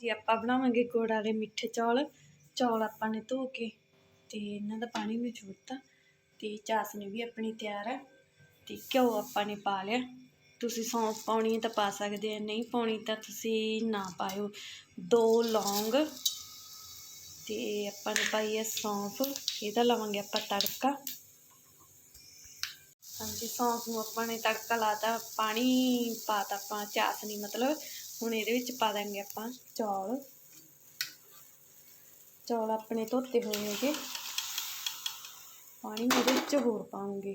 ਜੀ, ਆਪਾਂ ਬਣਾਵਾਂਗੇ ਗੁੜ ਵਾਲੇ ਮਿੱਠੇ ਚੌਲ। ਚੌਲ ਆਪਾਂ ਨੇ ਧੋ ਕੇ ਤੇ ਇਹਨਾਂ ਦਾ ਪਾਣੀ ਨਿਚੋੜਤਾ ਤੇ ਚਾਸਨੀ ਵੀ ਆਪਣੀ ਤਿਆਰ ਆ ਤੇ ਘਿਓ ਆਪਾਂ ਨੇ ਪਾ ਲਿਆ। ਤੁਸੀਂ ਸੌਂਫ ਪਾਉਣੀ ਹੈ ਤਾਂ ਪਾ ਸਕਦੇ ਆ, ਨਹੀਂ ਪਾਉਣੀ ਤਾਂ ਤੁਸੀਂ ਨਾ ਪਾਇਓ। ਦੋ ਲੌਂਗ ਤੇ ਆਪਾਂ ਨੇ ਪਾਈ ਹੈ ਸੌਂਫ, ਇਹਦਾ ਲਾਵਾਂਗੇ ਆਪਾਂ ਤੜਕਾ। ਹਾਂਜੀ, ਸੌਂਫ ਨੂੰ ਆਪਾਂ ਨੇ ਤੜਕਾ ਲਾਤਾ, ਪਾਣੀ ਪਾਤਾ ਆਪਾਂ ਚਾਸਨੀ ਮਤਲਬ। ਹੁਣ ਇਹਦੇ ਵਿੱਚ ਪਾ ਦਾਂਗੇ ਆਪਾਂ ਚੌਲ। ਚੌਲ ਆਪਣੇ ਧੋਤੇ ਹੋਏ ਹੈਗੇ ਪਾਣੀ ਇਹਦੇ ਵਿੱਚ ਹੋਰ ਪਾਉਂਗੇ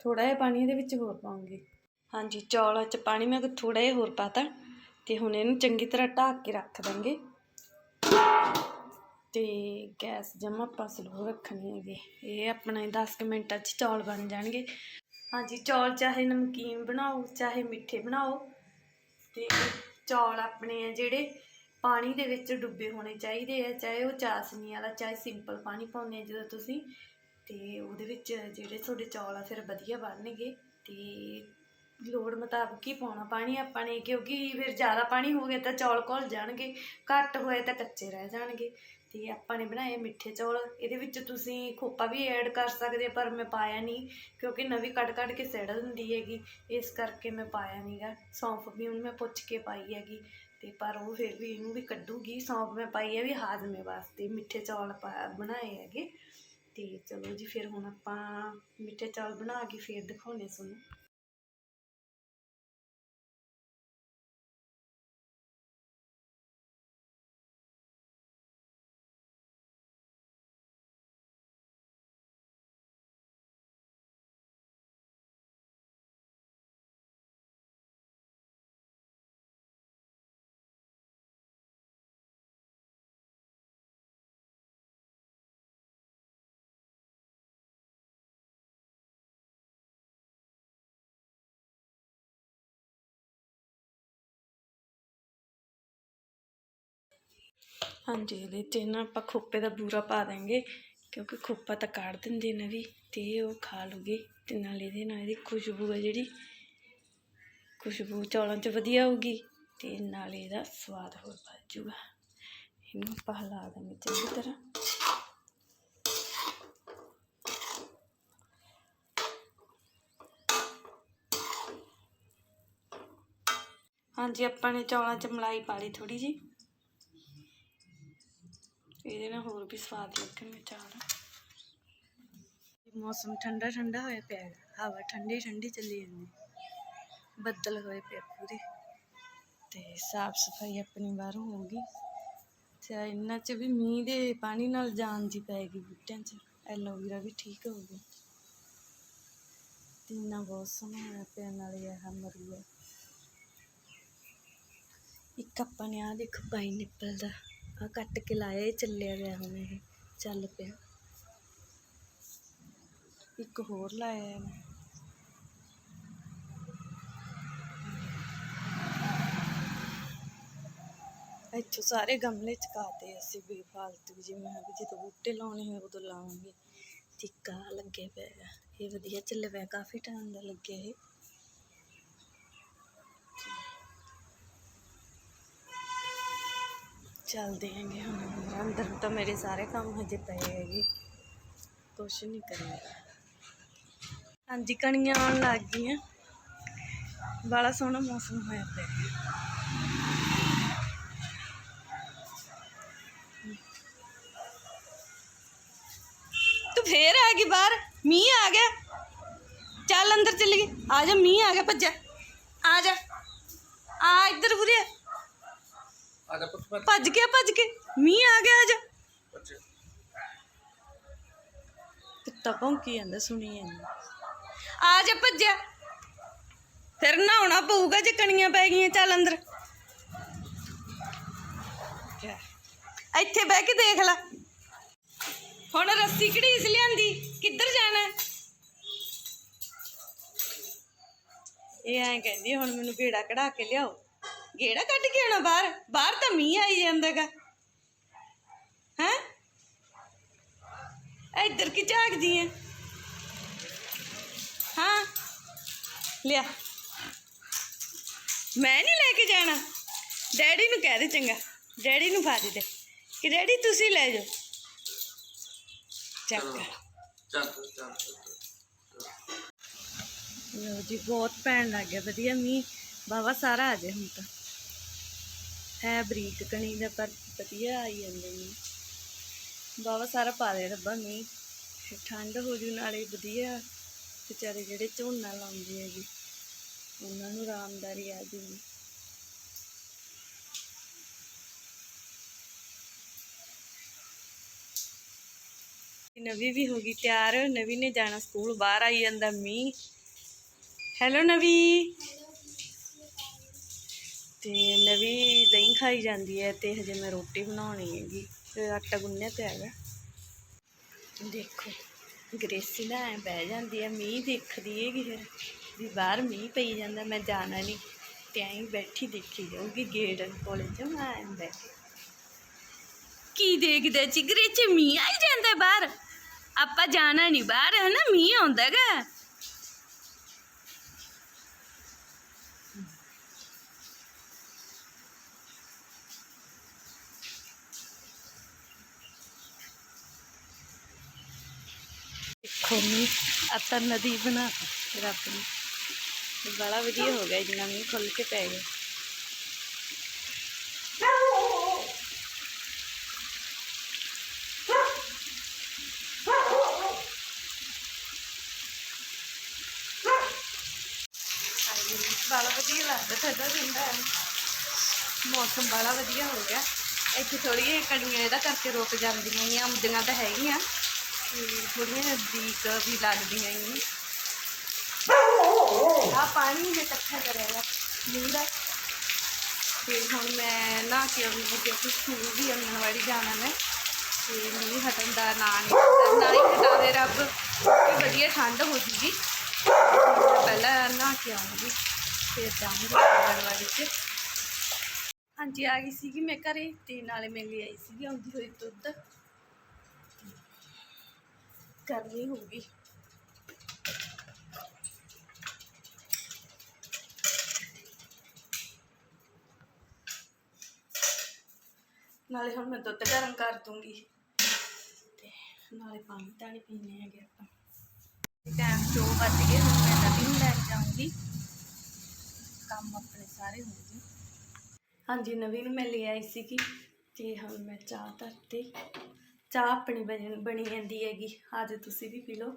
ਥੋੜਾ ਜਿਹਾ ਪਾਣੀ ਇਹਦੇ ਵਿੱਚ ਹੋਰ ਪਾਉਂਗੇ ਹਾਂਜੀ, ਚੌਲਾਂ 'ਚ ਪਾਣੀ ਮੈਂ ਥੋੜਾ ਜਿਹਾ ਹੋਰ ਪਾਤਾ ਤੇ। ਹੁਣ ਇਹਨੂੰ ਚੰਗੀ ਤਰ੍ਹਾਂ ਢੱਕ ਕੇ ਰੱਖ ਦਾਂਗੇ ਤੇ ਗੈਸ ਜਮਾ ਆਪਾਂ ਸਲੋ ਰੱਖਣੀ ਹੈਗੀ। ਇਹ ਆਪਣੇ 10 ਕੁ ਮਿੰਟਾਂ 'ਚ ਚੌਲ ਬਣ ਜਾਣਗੇ। ਹਾਂਜੀ, ਚੌਲ ਚਾਹੇ ਨਮਕੀਨ ਬਣਾਓ, ਚਾਹੇ ਮਿੱਠੇ ਬਣਾਓ, ਤੇ ਚੌਲ ਆਪਣੇ ਆ ਜਿਹੜੇ ਪਾਣੀ ਦੇ ਵਿੱਚ ਡੁੱਬੇ ਹੋਣੇ ਚਾਹੀਦੇ ਆ, ਚਾਹੇ ਉਹ ਚਾਸਨੀ ਵਾਲਾ, ਚਾਹੇ ਸਿੰਪਲ ਪਾਣੀ ਪਾਉਂਦੇ ਆ ਜਦੋਂ ਤੁਸੀਂ, ਤੇ ਉਹਦੇ ਵਿੱਚ ਜਿਹੜੇ ਤੁਹਾਡੇ ਚੌਲ ਆ ਫਿਰ ਵਧੀਆ ਬਣਨਗੇ, ਤੇ ਲੋੜ ਮੁਤਾਬਕ ਹੀ ਪਾਉਣਾ ਪਾਣੀ ਆਪਾਂ ਨੇ, ਕਿਉਂਕਿ ਫਿਰ ਜ਼ਿਆਦਾ ਪਾਣੀ ਹੋ ਗਿਆ ਤਾਂ ਚੌਲ ਘੁਲ ਜਾਣਗੇ, ਘੱਟ ਹੋਏ ਤਾਂ ਕੱਚੇ ਰਹਿ ਜਾਣਗੇ। ਤੇ ਆਪਾਂ ਨੇ ਬਣਾਏ ਮਿੱਠੇ ਚੌਲ। ਇਹਦੇ ਵਿੱਚ ਤੁਸੀਂ ਖੋਪਾ ਵੀ ਐਡ ਕਰ ਸਕਦੇ ਪਰ ਮੈਂ ਪਾਇਆ ਨਹੀਂ, ਕਿਉਂਕਿ ਨਵੀਂ ਕੱਢ ਕੱਢ ਕੇ ਸੜ ਹੁੰਦੀ ਹੈਗੀ। ਇਸ ਕਰਕੇ ਮੈਂ ਪਾਇਆ ਨਹੀਂਗਾ ਸੌਂਫ ਵੀ ਹੁਣ ਮੈਂ ਪੁੱਛ ਕੇ ਪਾਈ ਹੈਗੀ। ਤੇ ਪਰ ਉਹ ਫਿਰ ਵੀ ਇਹਨੂੰ ਵੀ ਕੱਢੂਗੀ। ਸੌਂਫ ਮੈਂ ਪਾਈ ਹੈ ਵੀ ਹਾਜ਼ਮੇ ਵਾਸਤੇ। ਮਿੱਠੇ ਚੌਲ ਪਾ ਬਣਾਏ ਹੈਗੇ। ਤੇ ਚਲੋ ਜੀ, ਫਿਰ ਹੁਣ ਆਪਾਂ ਮਿੱਠੇ ਚੌਲ ਬਣਾ ਕੇ ਫਿਰ ਦਿਖਾਉਣੇ ਤੁਹਾਨੂੰ। ਹਾਂਜੀ, ਇਹਦੇ 'ਚ ਨਾ ਆਪਾਂ ਖੋਪੇ ਦਾ ਬੂਰਾ ਪਾ ਦਾਂਗੇ ਕਿਉਂਕਿ ਖੋਪਾ ਤਾਂ ਕਾੜ ਦਿੰਦੇ ਨੇ ਵੀ, ਤੇ ਉਹ ਖਾ ਲੂਗੀ, ਤੇ ਨਾਲ ਇਹਦੇ ਨਾਲ ਇਹਦੀ ਖੁਸ਼ਬੂ ਹੈ ਜਿਹੜੀ, ਖੁਸ਼ਬੂ ਚੌਲਾਂ 'ਚ ਵਧੀਆ ਆਊਗੀ ਤੇ ਨਾਲ ਇਹਦਾ ਸਵਾਦ ਹੋਰ ਵੱਧ ਜੂਗਾ ਇਹਨੂੰ ਆਪਾਂ ਹਿਲਾ ਦਾਂਗੇ ਚੰਗੀ ਤਰ੍ਹਾਂ। ਹਾਂਜੀ, ਆਪਾਂ ਨੇ ਚੌਲਾਂ 'ਚ ਮਲਾਈ ਪਾ ਲਈ ਥੋੜੀ ਜੀ ਇਹਦੇ ਨਾਲ ਹੋਰ ਵੀ ਸਵਾਦ ਲੱਗਣਗੇ ਚਾਵਲ ਮੌਸਮ ਠੰਡਾ ਠੰਡਾ ਹੋਇਆ ਪਿਆ ਹੈਗਾ ਹਵਾ ਠੰਡੀ ਠੰਡੀ ਚੱਲੀ ਜਾਂਦੀ ਬੱਦਲ ਹੋਏ ਪਏ ਪੂਰੇ। ਤੇ ਸਾਫ਼ ਸਫ਼ਾਈ ਆਪਣੀ ਬਾਹਰੋਂ ਹੋਊਗੀ। ਤੇ ਇਹਨਾਂ 'ਚ ਵੀ ਮੀਂਹ ਦੇ ਪਾਣੀ ਨਾਲ ਜਾਨ ਜੀ ਪਏਗੀ ਬੂਟਿਆਂ 'ਚ। ਐਲੋਵੀਰਾ ਵੀ ਠੀਕ ਹੋ ਤੇ ਇੰਨਾ ਬਹੁਤ ਸੋਹਣਾ ਹੋਇਆ ਪਿਆ ਨਾਲੇ ਇਹ ਮਰ ਇੱਕ ਆਪਾਂ ਨੇ ਆ ਦੇਖੋ ਪਾਈਨਐਪਲ ਦਾ। ਆ ਕੱਟ ਕੇ ਲਾਇਆ ਇਹ ਚੱਲਿਆ ਗਿਆ ਹੁਣ ਇਹ ਚੱਲ ਪਿਆ ਇੱਕ ਹੋਰ ਲਾਇਆ ਇਹਨੇ ਇੱਥੋਂ ਸਾਰੇ ਗਮਲੇ ਚਕਾਤੇ ਅਸੀਂ ਵੀ ਫਾਲਤੂ ਜੀ ਮੈਂ ਵੀ ਜਦੋਂ ਬੂਟੇ ਲਾਉਣੇ ਹੋਏ ਉਦੋਂ ਲਾਵਾਂਗੇ ਟਿੱਕਾ ਲੱਗੇ ਪਿਆ ਹੈਗਾ। ਇਹ ਵਧੀਆ ਚੱਲਿਆ ਪਿਆ ਕਾਫੀ ਟਾਈਮ ਦਾ ਲੱਗਿਆ ਇਹ ਚੱਲਦੇ ਹੈਗੇ ਹੁਣ ਅੰਦਰ ਤਾਂ ਮੇਰੇ ਸਾਰੇ ਕੰਮ ਹਜੇ ਪਏ ਹੈਗੇ। ਕੁਛ ਨਹੀਂ ਕਰਿਆ ਹਾਂਜੀ, ਕਣੀਆਂ ਆਉਣ ਲੱਗ ਗਈਆਂ। ਬੜਾ ਸੋਹਣਾ ਮੌਸਮ ਹੋਇਆ ਪਿਆ। ਤੂੰ ਫੇਰ ਆ ਗਈ ਬਾਹਰ? ਮੀਂਹ ਆ ਗਿਆ? ਚੱਲ ਅੰਦਰ ਚੱਲ ਗਈ ਆ ਜਾ, ਮੀਂਹ ਆ ਗਿਆ ਭੱਜਾ ਆ ਜਾ। ਆ ਇੱਧਰ ਬੁਰੇ ਆਜਾ ਪੁੱਤ ਪੁੱਤ ਭੱਜ ਗਿਆ ਭੱਜ ਕੇ। ਮੀਂਹ ਆ ਗਿਆ ਆ ਜਾ ਬੱਚੇ। ਕੁੱਤਾ ਭੌਂਕੀ ਜਾਂਦਾ ਸੁਣੀ ਜਾਂਦਾ। ਆ ਜਾ ਭੱਜਿਆ। ਫਿਰ ਨਹਾਉਣਾ ਪਊਗਾ ਜੇ ਕਣੀਆਂ ਪੈ ਗਈਆਂ ਚੱਲ ਅੰਦਰ। ਇੱਥੇ ਬਹਿ ਕੇ ਦੇਖ ਲੈ। ਹੁਣ ਰੱਸੀ ਘੜੀਸ ਲਿਆਂਦੀ ਕਿੱਧਰ ਜਾਣਾ? ਇਹ ਐਂ ਕਹਿੰਦੀ ਹੁਣ ਮੈਨੂੰ ਗੇੜਾ ਕਢਾ ਕੇ ਲਿਆਓ। ਗੇੜਾ ਕੱਢ ਕੇ ਆਉਣਾ ਬਾਹਰ? ਬਾਹਰ ਤਾਂ ਮੀਂਹ ਆਈ ਜਾਂਦਾਗਾ। ਹੈਂ? ਇੱਧਰ ਕੀ ਝਾਕਦੀ ਐ ਹਾਂ। ਲਿਆ। ਮੈਂ ਨਹੀਂ ਲੈ ਕੇ ਜਾਣਾ। ਡੈਡੀ ਨੂੰ ਕਹਿ ਦੇ ਚੰਗਾ। ਡੈਡੀ ਨੂੰ ਫਾ ਦੇ। ਦੇ ਕਿ ਡੈਡੀ ਤੁਸੀਂ ਲੈ ਜਾਓ। ਚੱਕ। ਚੱਲ। ਚੱਲ ਲੋ ਜੀ ਬਹੁਤ ਪੈਣ ਲੱਗ ਗਿਆ। ਵਧੀਆ ਮੀਂਹ। ਬਾਵਾ ਸਾਰਾ ਆ ਜਾਏ ਹੁਣ ਤਾਂ। ਹੈ ਬਰੀਕ ਕਣੀ ਦਾ, ਪਰ ਵਧੀਆ ਆਈ ਜਾਂਦੇ ਮੀਂਹ ਬਾਵਾ ਸਾਰਾ ਪਾ ਦੇ ਰੱਬਾ ਮੀਂਹ। ਠੰਡ ਹੋ ਜੂ, ਨਾਲੇ ਵਧੀਆ ਵਿਚਾਰੇ ਜਿਹੜੇ ਝੋਨਾ ਲਾਉਂਦੇ ਆ ਜੀ, ਉਹਨਾਂ ਨੂੰ ਆਰਾਮਦਾਰੀ ਆ ਜੂਗੀ। ਨਵੀ ਵੀ ਹੋ ਗਈ ਤਿਆਰ, ਨਵੀ ਨੇ ਜਾਣਾ ਸਕੂਲ, ਬਾਹਰ ਆਈ ਜਾਂਦਾ ਮੀਂਹ। ਹੈਲੋ ਨਵੀ। ਤੇ ਨਵੀ ਦਹੀਂ ਖਾਈ ਜਾਂਦੀ ਹੈ ਤੇ ਹਜੇ ਮੈਂ ਰੋਟੀ ਬਣਾਉਣੀ ਹੈਗੀ। ਤੇ ਆਟਾ ਗੁੰਨਿਆ ਪਿਆ ਹੈਗਾ। ਦੇਖੋ, ਗ੍ਰੇਸੀ ਨਾ ਐ ਬਹਿ ਜਾਂਦੀ ਹੈ, ਮੀਂਹ ਦੇਖਦੀ ਹੈਗੀ ਫਿਰ, ਵੀ ਬਾਹਰ ਮੀਂਹ ਪਈ ਜਾਂਦਾ, ਮੈਂ ਜਾਣਾ ਨਹੀਂ। ਤੇ ਐਂ ਬੈਠੀ ਦੇਖੀ ਜਾਊਗੀ ਗੇਟ ਕੋਲੇ ਚ ਮੈਂ ਐਂ ਬੈਠੀ। ਕੀ ਦੇਖਦਾ ਚਿਗਰੇ ਚ ਮੀਂਹ ਆਈ ਜਾਂਦਾ ਬਾਹਰ। ਆਪਾਂ ਜਾਣਾ ਨਹੀਂ ਬਾਹਰ ਹੈ ਨਾ ਮੀਂਹ ਆਉਂਦਾ ਗਾ ਦੇਖੋ ਨਦੀ ਬਣਾ ਰੱਬ ਨੇ ਬੜਾ ਵਧੀਆ ਹੋ ਗਿਆ ਜਿੰਨਾ ਮੀਂਹ ਖੁੱਲ ਕੇ ਪੈ ਗਿਆ। ਬੜਾ ਵਧੀਆ ਲੱਗਦਾ ਠੰਡਾ ਠੰਡਾ ਮੌਸਮ ਬੜਾ ਵਧੀਆ ਹੋ ਗਿਆ। ਇੱਥੇ ਥੋੜੀਆਂ ਕਣੀਆਂ ਇਹਦਾ ਕਰਕੇ ਰੁਕ ਜਾਂਦੀਆਂ ਨੇ ਆਉਂਦੀਆਂ ਤਾਂ ਹੈਗੀਆਂ। ਥੋੜੀਆਂ ਨਜ਼ਦੀਕ ਵੀ ਲੱਗਦੀਆਂ ਨੇ। ਆ ਪਾਣੀ ਮੈਂ ਇਕੱਠਾ ਕਰਿਆ ਮੀਂਹ ਦਾ। ਤੇ ਹੁਣ ਮੈਂ ਨਾ ਕੇ ਆਉਂਦੀ ਹਾਂ ਕਿਉਂਕਿ ਸਕੂਲ ਵੀ ਅੰਗਣਵਾੜੀ ਜਾਣਾ ਮੈਂ। ਤੇ ਮੀਂਹ ਹਟਣ ਦਾ ਨਾਂ ਨਹੀਂ ਨਾ ਹੀ ਹਟਾਵੇ ਰੱਬ ਕਿ ਵਧੀਆ ਠੰਡ ਹੋ ਜੂਗੀ। ਪਹਿਲਾਂ ਨਾ ਕੇ ਆਉਂਗੀ ਫਿਰ ਜਾਊਂਗੀ ਅੰਗਣਵਾੜੀ 'ਚ। ਹਾਂਜੀ, ਆ ਗਈ ਸੀਗੀ ਮੈਂ ਘਰੇ ਤੇ ਨਾਲੇ ਮੈਂ ਲਈ ਆਈ ਸੀਗੀ ਆਉਂਦੀ ਹੋਈ ਦੁੱਧ। ਕਰਨੀ ਹੋ ਨਾਲੇ ਹੁਣ ਮੈਂ ਦੁੱਧ ਗਰਮ ਕਰ ਦੂੰਗੀ। ਤੇ ਨਾਲੇ ਪਾਣੀ ਤਾਣੀ ਪੀਣੇ ਹੈਗੇ ਆਪਾਂ। ਟਾਈਮ 2 ਵੱਜ ਗਏ, ਹੁਣ ਮੈਂ ਨਵੀਂ ਨੂੰ ਲੈਣ ਜਾਊਂਗੀ। ਕੰਮ ਆਪਣੇ ਸਾਰੇ ਹੋ ਗਏ। ਹਾਂਜੀ, ਨਵੀਂ ਨੂੰ ਮੈਂ ਲੈ ਆਈ ਸੀਗੀ, ਤੇ ਹੁਣ ਮੈਂ ਚਾਹ ਧਰਤੀ। ਚਾਹ ਆਪਣੀ ਬਣ- ਬਣੀ ਜਾਂਦੀ ਹੈਗੀ, ਅੱਜ ਤੁਸੀਂ ਵੀ ਪੀ ਲਓ।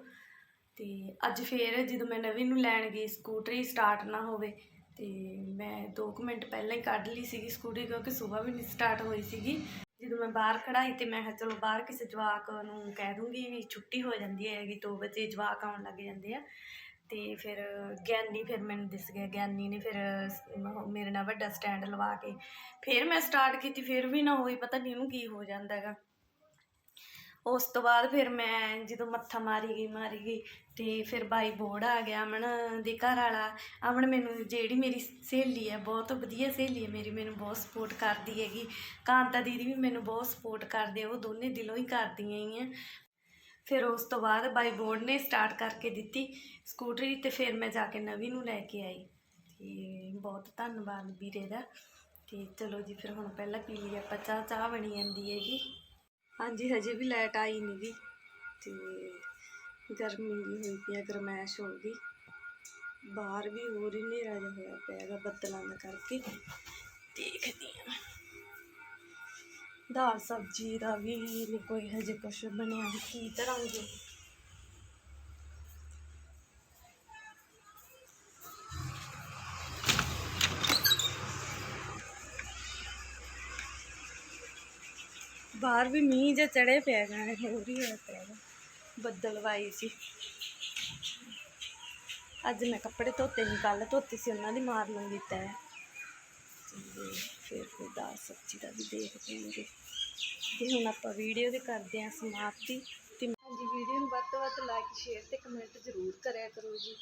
ਤੇ ਅੱਜ ਫੇਰ ਜਦੋਂ ਮੈਂ ਨਵੀਂ ਨੂੰ ਲੈਣ ਗਈ, ਸਕੂਟਰੀ ਸਟਾਰਟ ਨਾ ਹੋਵੇ, ਤੇ ਮੈਂ 2 ਮਿੰਟ ਪਹਿਲਾਂ ਹੀ ਕੱਢ ਲਈ ਸੀਗੀ ਸਕੂਟਰੀ, ਕਿਉਂਕਿ ਸਵੇਰ ਵੀ ਨਹੀਂ ਸਟਾਰਟ ਹੋਈ ਸੀਗੀ। ਜਦੋਂ ਮੈਂ ਬਾਹਰ ਖੜਾਈ ਤੇ ਮੈਂ ਕਿਹਾ ਚਲੋ ਬਾਹਰ ਕਿਸੇ ਜਵਾਕ ਨੂੰ ਕਹਿ ਦੂੰਗੀ ਵੀ ਛੁੱਟੀ ਹੋ ਜਾਂਦੀ ਹੈਗੀ 2 ਵਜੇ ਜਵਾਕ ਆਉਣ ਲੱਗ ਜਾਂਦੇ ਆ। ਤੇ ਫਿਰ ਗਿਆਨੀ ਫਿਰ ਮੈਨੂੰ ਦਿਸ ਗਿਆ, ਗਿਆਨੀ ਨੇ ਫਿਰ ਮ- ਮੇਰੇ ਨਾਲ ਵੱਡਾ ਸਟੈਂਡ ਲਵਾ ਕੇ, ਫਿਰ ਮੈਂ ਸਟਾਰਟ ਕੀਤੀ, ਫਿਰ ਵੀ ਨਾ ਹੋਈ, ਪਤਾ ਨਹੀਂ ਉਹਨੂੰ ਕੀ ਹੋ ਜਾਂਦਾ ਹੈਗਾ। ਉਸ ਤੋਂ ਬਾਅਦ ਫਿਰ ਮੈਂ ਜਦੋਂ ਮੱਥਾ ਮਾਰੀ ਗਈ ਮਾਰੀ ਗਈ ਤੇ ਫਿਰ ਬਾਈ ਬੋੜ ਆ ਗਿਆ ਅਮਨ ਦੇ ਘਰ ਵਾਲਾ। ਅਮਨ ਮੈਨੂੰ ਜਿਹੜੀ ਮੇਰੀ ਸਹੇਲੀ ਹੈ, ਬਹੁਤ ਵਧੀਆ ਸਹੇਲੀ ਹੈ ਮੇਰੀ, ਮੈਨੂੰ ਬਹੁਤ ਸਪੋਰਟ ਕਰਦੀ ਹੈਗੀ। ਕਾਂਤਾ ਦੀਦੀ ਵੀ ਮੈਨੂੰ ਬਹੁਤ ਸਪੋਰਟ ਕਰਦੇ ਉਹ ਦੋਨੇ ਦਿਲੋਂ ਹੀ ਕਰਦੀਆਂ ਹੀ ਆ ਫਿਰ ਉਸ ਤੋਂ ਬਾਅਦ ਬਾਈ ਬੋਰਡ ਨੇ ਸਟਾਰਟ ਕਰਕੇ ਦਿੱਤੀ ਸਕੂਟਰੀ ਤੇ ਫਿਰ ਮੈਂ ਜਾ ਕੇ ਨਵੀਂ ਨੂੰ ਲੈ ਕੇ ਆਈ। ਤੇ ਬਹੁਤ ਧੰਨਵਾਦ ਵੀਰੇ ਦਾ। ਤੇ ਚਲੋ ਜੀ, ਫਿਰ ਹੁਣ ਪਹਿਲਾਂ ਪੀ ਲਈ ਆਪਾਂ ਚਾਹ ਚਾਹ ਬਣੀ ਜਾਂਦੀ ਹੈਗੀ। ਹਾਂਜੀ, ਹਜੇ ਵੀ ਲਾਈਟ ਆਈ ਨਹੀਂ ਗੀ ਤੇ ਗਰਮੀ ਵੀ ਹੋਈ ਪਈ ਆ, ਗਰਮੈਸ਼ ਹੋ ਗਈ। ਬਾਹਰ ਵੀ ਹੋਰ ਹੀ ਹਨੇਰਾ ਜਿਹਾ ਹੋਇਆ ਪਿਆ ਹੈਗਾ ਬੱਦਲਾਂ ਦਾ ਕਰਕੇ। ਦੇਖਦੀ ਹਾਂ। ਦਾਲ ਸਬਜ਼ੀ ਦਾ ਵੀ ਨਹੀਂ ਕੋਈ ਹਜੇ ਕੁਛ ਬਣਿਆ, ਕੀ ਧਰਾਂਗੇ ਬਾਹਰ ਵੀ ਮੀਂਹ ਜਿਹਾ ਚੜੇ ਪਿਆ ਗਾ ਹੋਰ ਹੀ ਹੈ ਪਿਆ ਗਾ ਬੱਦਲ ਵਾਈ ਸੀ। ਅੱਜ ਮੈਂ ਕੱਪੜੇ ਧੋਤੇ ਨਹੀਂ ਕੱਲ ਧੋਤੇ ਸੀ, ਉਹਨਾਂ ਦੀ ਮਾਰ ਲੂੰਗੀ ਤੈ। ਤੇ ਫਿਰ ਫਿਰ ਦਾਲ ਸਬਜ਼ੀ ਦਾ ਵੀ ਦੇਖਦੇ ਹਾਂਗੇ ਤੇ ਹੁਣ ਆਪਾਂ ਵੀਡੀਓ ਦੇ ਕਰਦੇ ਹਾਂ ਸਮਾਪਤੀ। ਤੇ ਹਾਂਜੀ, ਵੀਡੀਓ ਨੂੰ ਵੱਧ ਤੋਂ ਵੱਧ ਲਾਈਕ ਸ਼ੇਅਰ ਤੇ ਕਮੈਂਟ ਜ਼ਰੂਰ ਕਰਿਆ ਕਰੋ ਜੀ।